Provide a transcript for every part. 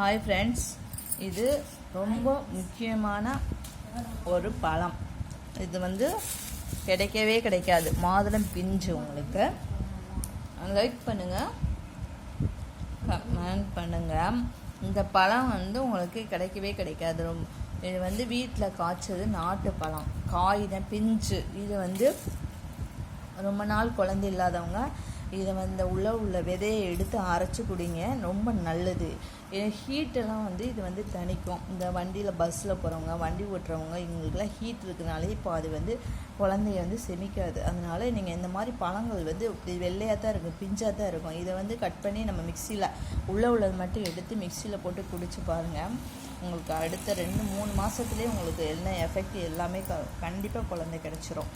Hi friends இது ரொம்ப முக்கியமான ஒரு பழம். இது வந்து கிடைக்கவே கிடைக்காது. மாதுளம் பிஞ்சு உங்களுக்கு. லைக் பண்ணுங்கள் கமெண்ட் பண்ணுங்கள் இந்த பழம் வந்து உங்களுக்கு கிடைக்கவே கிடைக்காது. ரொம்ப இது வந்து வீட்டில் காய்ச்சது நாட்டு பழம். காய் தான் பிஞ்சு. இது வந்து ரொம்ப நாள் குழந்தை இல்லாதவங்க இதை வந்து உள்ள உள்ள விதையை எடுத்து அரைச்சி குடிங்க. ரொம்ப நல்லது. ஹீட்டெல்லாம் வந்து இது வந்து தணிக்கும். இந்த வண்டியில் பஸ்ஸில் போகிறவங்க வண்டி ஓட்டுறவங்க இவங்களுக்குலாம் ஹீட் இருக்கிறனாலே இப்போ அது வந்து குழந்தைய வந்து செமிக்காது. அதனால நீங்கள் இந்த மாதிரி பழங்கள் வந்து இப்படி வெள்ளையாக தான் இருக்கும் பிஞ்சாக தான் இருக்கும். இதை வந்து கட் பண்ணி நம்ம மிக்சியில் உள்ளே உள்ளது மட்டும் எடுத்து மிக்சியில் போட்டு குடிச்சு பாருங்கள் உங்களுக்கு அடுத்த ரெண்டு மூணு மாதத்துலேயே உங்களுக்கு என்ன எஃபெக்ட் எல்லாமே க கண்டிப்பாக குழந்தை கிடச்சிரும்.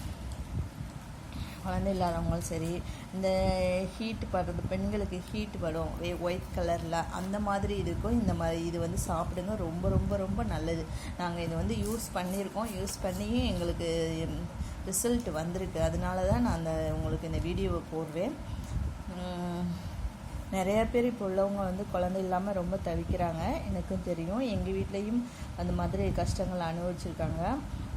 குழந்தை இல்லாதவங்களும் சரி இந்த ஹீட் படுறது பெண்களுக்கு ஹீட் படும் ஒயிட் கலரில் அந்த மாதிரி இருக்கும். இந்த மாதிரி இது வந்து சாப்பிடுங்க. ரொம்ப ரொம்ப ரொம்ப நல்லது. நாங்கள் இது வந்து யூஸ் பண்ணியிருக்கோம். யூஸ் பண்ணியும் எங்களுக்கு ரிசல்ட் வந்திருக்கு. அதனால தான் நான் அந்த உங்களுக்கு இந்த வீடியோவை போடுவேன் நிறைய பேர் இப்போ உள்ளவங்க வந்து குழந்தை இல்லாமல் ரொம்ப தவிக்கிறாங்க. எனக்கும் தெரியும். எங்கள் வீட்லேயும் அந்த மாதிரி கஷ்டங்கள் அனுபவிச்சிருக்காங்க.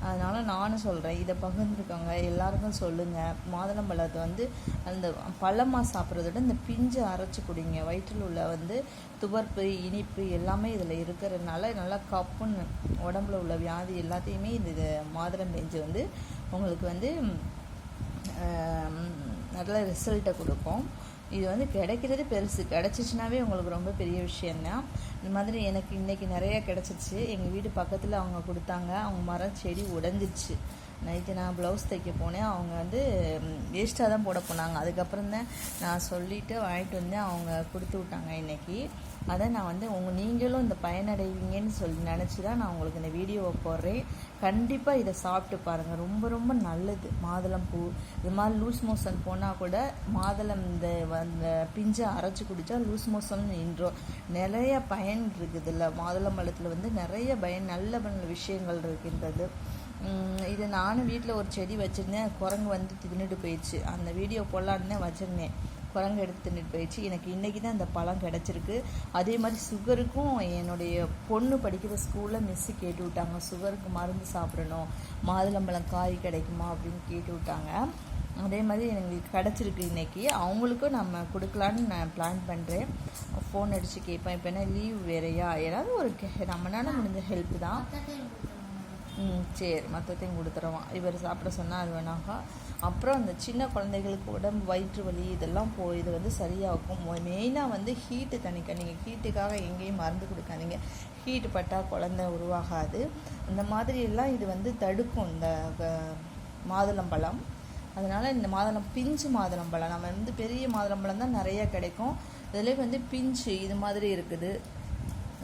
அதனால் நானும் சொல்கிறேன் இதை பகிர்ந்துருக்காங்க எல்லாருக்கும் சொல்லுங்கள் மாதுளம்பழத்தை வந்து அந்த பழமாக சாப்பிட்றத விட இந்த பிஞ்சு அரைச்சி குடிங்க. வயிற்றில் உள்ள வந்து துவர்ப்பு இனிப்பு எல்லாமே இதில் இருக்கிறதுனால நல்லா கப்புன்னு உடம்புல உள்ள வியாதி எல்லாத்தையுமே இந்த மாதுளம் பெஞ்சு வந்து உங்களுக்கு வந்து நல்ல ரிசல்ட்டை கொடுக்கும். இது வந்து கிடைக்கிறது பெருசு. கிடச்சிச்சினாவே உங்களுக்கு ரொம்ப பெரிய விஷயந்தான் இந்த மாதிரி எனக்கு இன்றைக்கி நிறைய கிடச்சிச்சு. எங்கள் வீடு பக்கத்தில் அவங்க கொடுத்தாங்க. அவங்க மரம் செடி உடஞ்சிச்சு. நைட்டு நான் ப்ளவுஸ் தைக்க போனேன். அவங்க வந்து வேஸ்ட்டாக தான் போட போனாங்க. அதுக்கப்புறம் தான் நான் சொல்லிவிட்டு வாங்கிட்டு வந்தேன். அவங்க கொடுத்து விட்டாங்க இன்றைக்கி அதை நான் வந்து உங்கள் நீங்களும் இந்த பயனடைவீங்கன்னு சொல்லி நினச்சி தான் நான் உங்களுக்கு இந்த வீடியோவை போடுறேன். கண்டிப்பாக இதை சாப்பிட்டு பாருங்கள் ரொம்ப ரொம்ப நல்லது. மாதுளம் பூ. இது மாதிரி லூஸ் மோஷன் போனால் கூட மாதுளம் இந்த அந்த பிஞ்சை அரைச்சி குடித்தா லூஸ் மோஷன் நின்றோம். நிறைய பயன் இருக்குது இல்லை மாதுளம் பழத்தில் வந்து நிறைய பயன் நல்ல விஷயங்கள் இருக்கின்றது. இது நானும் வீட்டில் ஒரு செடி வச்சுருந்தேன். குரங்கு வந்து தின்னுட்டு போயிடுச்சு. அந்த வீடியோ போடலான்னு வச்சுருந்தேன். குரங்கு எடுத்து தின்னுட்டு போயிடுச்சு. எனக்கு இன்றைக்கி தான் அந்த பழம் கிடச்சிருக்கு. அதே மாதிரி சுகருக்கும் என்னுடைய பொண்ணு படிக்கிற ஸ்கூலில் மிஸ்ஸு கேட்டு விட்டாங்க. சுகருக்கு மருந்து சாப்பிடணும். மாதுளம்பழம் காய் கிடைக்குமா அப்படின்னு கேட்டு விட்டாங்க. அதே மாதிரி எங்களுக்கு கிடச்சிருக்கு இன்றைக்கி அவங்களுக்கும் நம்ம கொடுக்கலான்னு நான் பிளான் பண்ணுறேன் ஃபோன் அடித்து கேட்பேன். இப்போ என்ன லீவ் வேறையா? ஏதாவது ஒரு நம்மளால முடிஞ்ச ஹெல்ப் தான். சரி மற்றத்தையும் கொடுத்துருவான் இவர் சாப்பிட சொன்னால் அது வேணாக்கா அப்புறம் அந்த சின்ன குழந்தைகளுக்கு உடம்பு வயிற்று வலி இதெல்லாம் போய் இது வந்து சரியாகும். மெயினாக வந்து ஹீட்டு தணிக்க நீங்கள் ஹீட்டுக்காக எங்கேயும் மருந்து கொடுக்காதீங்க. ஹீட்டு பட்டால் குழந்தை உருவாகாது. இந்த மாதிரி எல்லாம் இது வந்து தடுக்கும் இந்த மாதுளம்பழம் அதனால் இந்த மாதுளம் பிஞ்சு மாதுளம்பழம் நம்ம வந்து பெரிய மாதுளம்பழம் தான் நிறைய கிடைக்கும். இதில் வந்து பிஞ்சு இது மாதிரி இருக்குது.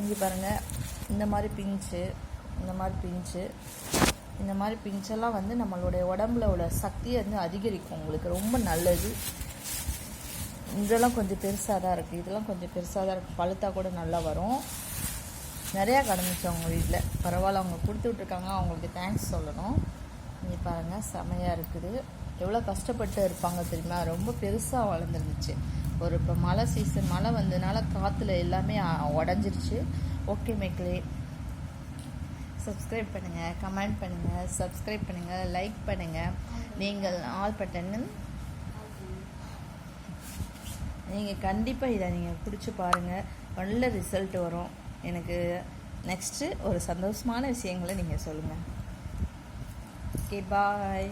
இங்கே பாருங்கள் இந்த மாதிரி பிஞ்சு. இந்த மாதிரி பிஞ்சு இந்த மாதிரி பிஞ்செல்லாம் வந்து நம்மளுடைய உடம்புல உள்ள சக்தியை வந்து அதிகரிக்கும் உங்களுக்கு. ரொம்ப நல்லது. இதெல்லாம் கொஞ்சம் பெருசாக தான் இருக்குது இதெல்லாம் கொஞ்சம் பெருசாக தான் இருக்குது பழுத்தா கூட நல்லா வரும். நிறையா கடந்துச்சு அவங்க வீட்டில் பரவாயில்ல அவங்க கொடுத்து விட்ருக்காங்க அவங்களுக்கு தேங்க்ஸ் சொல்லணும். இங்கே பாருங்கள் செமையாக இருக்குது. எவ்வளோ கஷ்டப்பட்டு இருப்பாங்க தெரியுமா? ரொம்ப பெருசாக வளர்ந்துருந்துச்சு. ஒரு இப்போ மழை சீசன் மழை வந்ததுனால காற்றுல எல்லாமே உடஞ்சிருச்சு. ஓகே மேக்லே சப்ஸ்கிரைப் பண்ணுங்கள் கமெண்ட் பண்ணுங்கள் சப்ஸ்கிரைப் பண்ணுங்கள் லைக் பண்ணுங்கள் நீங்கள் ஆல் பட்டன் நீங்கள் கண்டிப்பாக இதை நீங்கள் பிடிச்சி பாருங்கள் நல்ல ரிசல்ட் வரும். எனக்கு நெக்ஸ்ட்டு ஒரு சந்தோஷமான விஷயங்களை நீங்கள் சொல்லுங்கள் ஓகே பாய்